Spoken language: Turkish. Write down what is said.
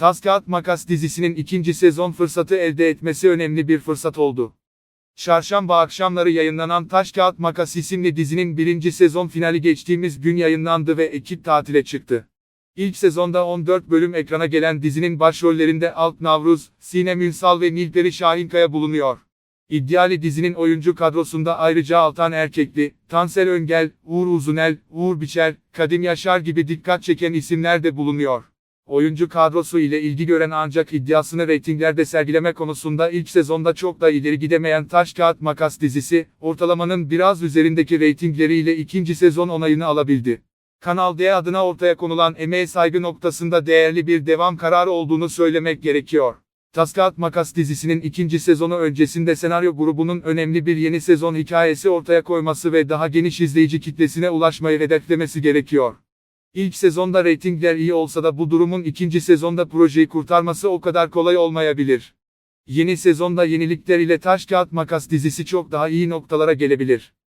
Tas Kağıt Makas dizisinin ikinci sezon fırsatı elde etmesi önemli bir fırsat oldu. Çarşamba akşamları yayınlanan Taş Kağıt Makas isimli dizinin birinci sezon finali geçtiğimiz gün yayınlandı ve ekip tatile çıktı. İlk sezonda 14 bölüm ekrana gelen dizinin başrollerinde Alp Navruz, Sinem Ünsal ve Nilperi Şahinkaya bulunuyor. İddiali dizinin oyuncu kadrosunda ayrıca Altan Erkekli, Tansel Öngel, Uğur Uzunel, Uğur Biçer, Kadim Yaşar gibi dikkat çeken isimler de bulunuyor. Oyuncu kadrosu ile ilgi gören ancak iddiasını reytinglerde sergileme konusunda ilk sezonda çok da ileri gidemeyen Taş Kağıt Makas dizisi, ortalamanın biraz üzerindeki reytingleriyle ikinci sezon onayını alabildi. Kanal D adına ortaya konulan emeğe saygı noktasında değerli bir devam kararı olduğunu söylemek gerekiyor. Tas Kağıt Makas dizisinin ikinci sezonu öncesinde senaryo grubunun önemli bir yeni sezon hikayesi ortaya koyması ve daha geniş izleyici kitlesine ulaşmayı hedeflemesi gerekiyor. İlk sezonda reytingler iyi olsa da bu durumun ikinci sezonda projeyi kurtarması o kadar kolay olmayabilir. Yeni sezonda yenilikler ile Taş Kağıt Makas dizisi çok daha iyi noktalara gelebilir.